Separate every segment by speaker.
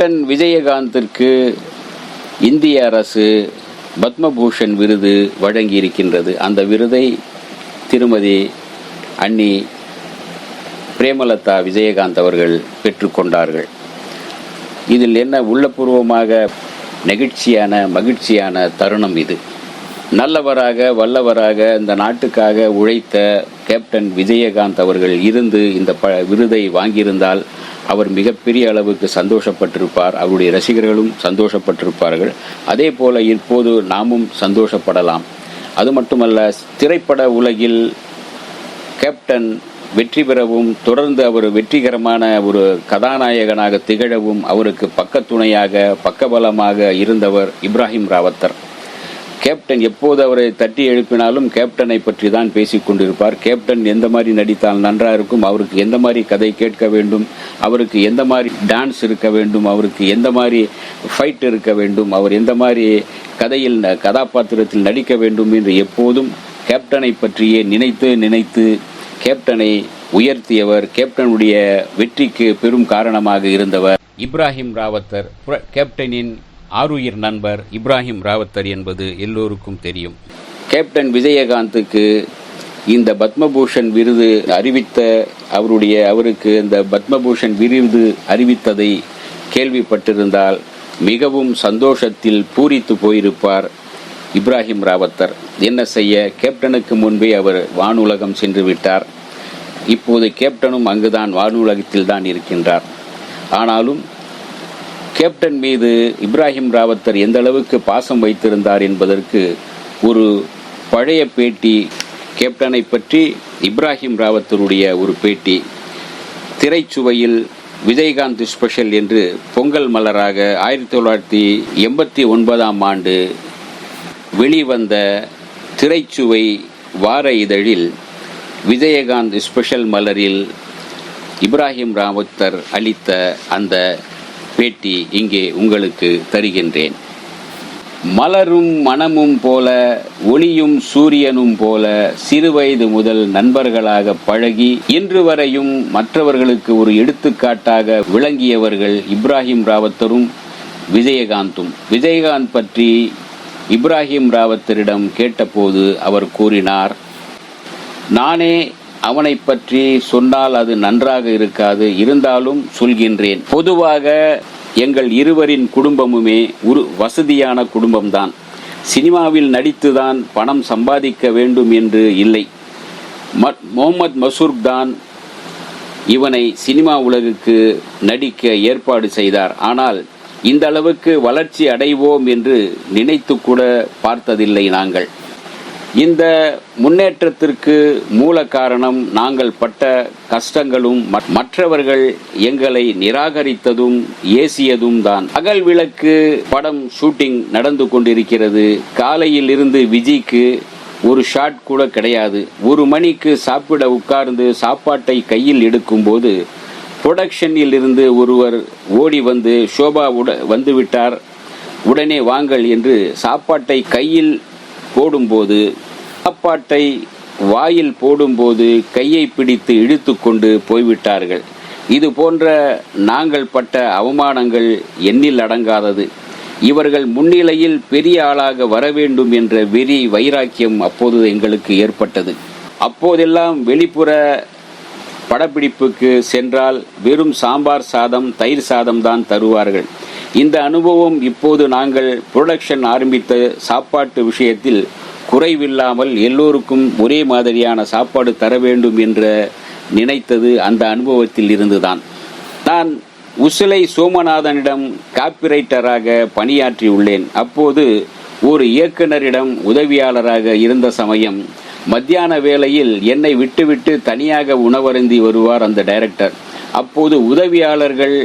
Speaker 1: Captain விஜயகாந்திற்கு இந்திய அரசு பத்மபூஷன் விருது வழங்கியிருக்கின்றது. அந்த விருதை திருமதி அன்னி பிரேமலதா விஜயகாந்த் அவர்கள் பெற்றுக்கொண்டார்கள் இதில் என்ன உள்ளபூர்வமாக நெகிழ்ச்சியான மகிழ்ச்சியான தருணம் இது. நல்லவராக வல்லவராக இந்த நாட்டுக்காக உழைத்த கேப்டன் விஜயகாந்த் அவர்கள் இருந்து இந்த ப விருதை வாங்கியிருந்தால் அவர் மிகப்பெரிய அளவுக்கு சந்தோஷப்பட்டிருப்பார். அவருடைய ரசிகர்களும் சந்தோஷப்பட்டிருப்பார்கள். அதே போல இப்போது நாமும் சந்தோஷப்படலாம். அது மட்டுமல்ல திரைப்பட உலகில் கேப்டன் வெற்றி பெறவும் தொடர்ந்து அவர் வெற்றிகரமான ஒரு கதாநாயகனாக திகழவும் அவருக்கு பக்கத்துணையாக பக்கபலமாக இருந்தவர் இப்ராஹிம் ராவத்தர். கேப்டன் எப்போது அவரை தட்டி எழுப்பினாலும் கேப்டனை பற்றி தான் பேசிக் கொண்டிருப்பார். கேப்டன் எந்த மாதிரி நடித்தால் நன்றாக இருக்கும்? அவருக்கு எந்த மாதிரி கதை கேட்க வேண்டும்? அவருக்கு எந்த மாதிரி டான்ஸ் இருக்க வேண்டும்? அவருக்கு எந்த மாதிரி ஃபைட் இருக்க வேண்டும்? அவர் எந்த மாதிரி கதையில் கதாபாத்திரத்தில் நடிக்க வேண்டும் என்று எப்போதும் கேப்டனை பற்றியே நினைத்து நினைத்து கேப்டனை உயர்த்தியவர் கேப்டனுடைய வெற்றிக்கு பெரும் காரணமாக இருந்தவர் இப்ராஹிம் ராவத்தர் கேப்டனின் ஆருயிர் நண்பர் இப்ராஹிம் ராவத்தர் என்பது எல்லோருக்கும் தெரியும். கேப்டன் விஜயகாந்துக்கு இந்த பத்மபூஷன் விருது அறிவித்த அவருடைய அவருக்கு இந்த பத்மபூஷன் விருது அறிவித்ததை கேள்விப்பட்டிருந்தால் மிகவும் சந்தோஷத்தில் பூரித்து போயிருப்பார் இப்ராஹிம் ராவத்தர். என்ன செய்ய கேப்டனுக்கு முன்பே அவர் வானுலகம் சென்று விட்டார் இப்போது கேப்டனும் அங்குதான் வானுலகத்தில் தான் இருக்கின்றார். ஆனாலும் கேப்டன் மீது இப்ராஹிம் ராவத்தர் எந்த அளவுக்கு பாசம் வைத்திருந்தார் என்பதற்கு ஒரு பழைய பேட்டி கேப்டனை பற்றி இப்ராஹிம் ராவத்தருடைய ஒரு பேட்டி. திரைச்சுவையில் விஜயகாந்த் ஸ்பெஷல் என்று பொங்கல் மலராக ஆயிரத்தி தொள்ளாயிரத்தி எண்பத்தி ஒன்பதாம் ஆண்டு வெளிவந்த திரைச்சுவை வார இதழில் விஜயகாந்த் ஸ்பெஷல் மலரில் இப்ராஹிம் ராவத்தர் அளித்த அந்த பேட்டி இங்கே உங்களுக்கு தருகின்றேன். மலரும் மனமும் போல ஒளியும் சூரியனும் போல சிறுவயது முதல் நண்பர்களாக பழகி இன்று வரையும் மற்றவர்களுக்கு ஒரு எடுத்துக்காட்டாக விளங்கியவர்கள் இப்ராஹிம் ராவத்தரும் விஜயகாந்தும். விஜயகாந்த் பற்றி இப்ராஹிம் ராவத்தரிடம் கேட்டபோது அவர் கூறினார் நானே அவனை பற்றி சொன்னால் அது நன்றாக இருக்காது. இருந்தாலும் சொல்கின்றேன். பொதுவாக எங்கள் இருவரின் குடும்பமுமே ஒரு வசதியான குடும்பம்தான். சினிமாவில் நடித்துதான் பணம் சம்பாதிக்க வேண்டும் என்று இல்லை. மத் முகமது மசூர் தான் இவனை சினிமா உலகுக்கு நடிக்க ஏற்பாடு செய்தார். ஆனால் இந்த அளவுக்கு வளர்ச்சி அடைவோம் என்று நினைத்து கூட பார்த்ததில்லை நாங்கள். இந்த முன்னேற்றத்திற்கு மூல காரணம் நாங்கள் பட்ட கஷ்டங்களும் மற்றவர்கள் எங்களை நிராகரித்ததும் ஏசியதும் தான். அகல் விளக்கு படம் ஷூட்டிங் நடந்து கொண்டிருக்கிறது. காலையில் இருந்து விஜய்க்கு ஒரு ஷாட் கூட கிடையாது. ஒரு மணிக்கு சாப்பிட உட்கார்ந்து சாப்பாட்டை கையில் எடுக்கும்போது புரொடக்ஷனில் இருந்து ஒருவர் ஓடி வந்து ஷோபா உட வந்துவிட்டார். உடனே வாங்கள் என்று சாப்பாட்டை கையில் போடும்போது சாப்பாட்டை வாயில் போடும்போது கையை பிடித்து இழுத்துக்கொண்டு போய்விட்டார்கள். இது போன்ற நாங்கள் பட்ட அவமானங்கள் எண்ணில் அடங்காதது. இவர்கள் முன்னிலையில் பெரிய ஆளாக வர வேண்டும் என்ற வெறி வைராக்கியம் அப்போது எங்களுக்கு ஏற்பட்டது. அப்போதெல்லாம் வெளிப்புற படப்பிடிப்புக்கு சென்றால் வெறும் சாம்பார் சாதம் தயிர் சாதம் தான் தருவார்கள். இந்த அனுபவம் இப்போது நாங்கள் புரொடக்ஷன் ஆரம்பித்த சாப்பாட்டு விஷயத்தில் குறைவில்லாமல் எல்லோருக்கும் ஒரே மாதிரியான சாப்பாடு தர வேண்டும் என்ற நினைத்தது அந்த அனுபவத்தில் இருந்துதான். நான் உசிலை சோமநாதனிடம் காப்பிரைட்டராக பணியாற்றியுள்ளேன் அப்போது ஒரு இயக்குனரிடம் உதவியாளராக இருந்த சமயம் மத்தியான வேளையில் என்னை விட்டுவிட்டு தனியாக உணவருந்தி வருவார் அந்த டைரக்டர் அப்போது உதவியாளர்கள்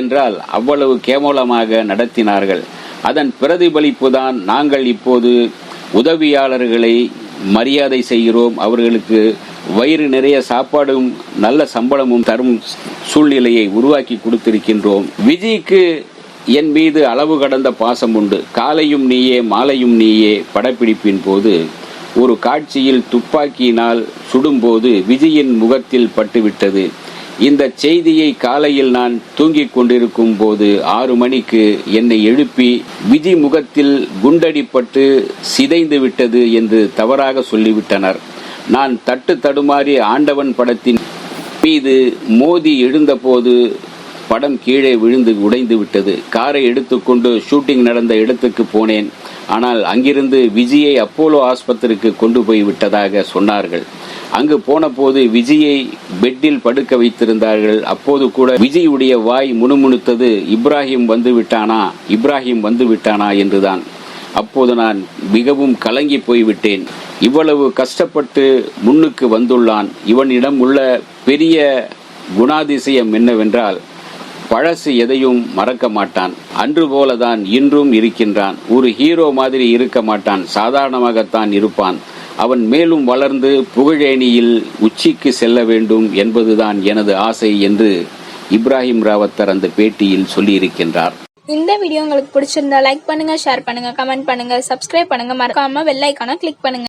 Speaker 1: என்றால் அவ்வளவு கேவலமாக நடத்தினார்கள். அதன் பிரதிபலிப்பு தான் நாங்கள் இப்போது உதவியாளர்களை மரியாதை செய்கிறோம். அவர்களுக்கு வயிறு நிறைய சாப்பாடும் நல்ல சம்பளமும் தரும் சூழ்நிலையை உருவாக்கி கொடுத்திருக்கின்றோம். விஜய்க்கு என் மீது அளவு கடந்த பாசம் உண்டு. காலையும் நீயே மாலையும் நீயே படப்பிடிப்பின் போது ஒரு காட்சியில் துப்பாக்கியினால் சுடும்போது விஜயின் முகத்தில் பட்டுவிட்டது. இந்த செய்தியை காலையில் நான் தூங்கிக் கொண்டிருக்கும் போது ஆறு மணிக்கு என்னை எழுப்பி விதி முகத்தில் குண்டடிப்பட்டு சிதைந்து விட்டது என்று தவறாக சொல்லிவிட்டனர். நான் தட்டு தடுமாறி ஆண்டவன் படத்தின் மீது மோதி எழுந்தபோது படம் கீழே விழுந்து உடைந்து விட்டது. காரை எடுத்துக்கொண்டு ஷூட்டிங் நடந்த இடத்துக்கு போனேன். ஆனால் அங்கிருந்து விஜயை அப்போலோ ஆஸ்பத்திரிக்கு கொண்டு போய் விட்டதாக சொன்னார்கள். அங்கு போன போது விஜயை பெட்டில் படுக்க வைத்திருந்தார்கள். அப்போது கூட விஜயுடைய வாய் முணுமுணுத்தது. இப்ராஹிம் வந்து விட்டானா இப்ராஹிம் வந்து விட்டானா என்றுதான். அப்போது நான் மிகவும் கலங்கி போய்விட்டேன். இவ்வளவு கஷ்டப்பட்டு முன்னுக்கு வந்துள்ளான். இவனிடம் உள்ள பெரிய குணாதிசயம் என்னவென்றால் பழசு எதையும் மறக்க மாட்டான். அன்று போலதான் இன்றும் இருக்கின்றான். ஒரு ஹீரோ மாதிரி இருக்க மாட்டான். சாதாரணமாகத்தான் இருப்பான். அவன் மேலும் வளர்ந்து புகழேணியில் உச்சிக்கு செல்ல வேண்டும் என்பதுதான் எனது ஆசை என்று இப்ராஹிம் ராவத்தர் அந்த பேட்டியில் சொல்லியிருக்கின்றார்.
Speaker 2: இந்த வீடியோ உங்களுக்கு பிடிச்சிருந்தா லைக் பண்ணுங்க ஷேர் பண்ணுங்க கமெண்ட் பண்ணுங்க சப்ஸ்கிரைப் பண்ணுங்க. மறக்காம வெள்ளைக்கான கிளிக் பண்ணுங்க.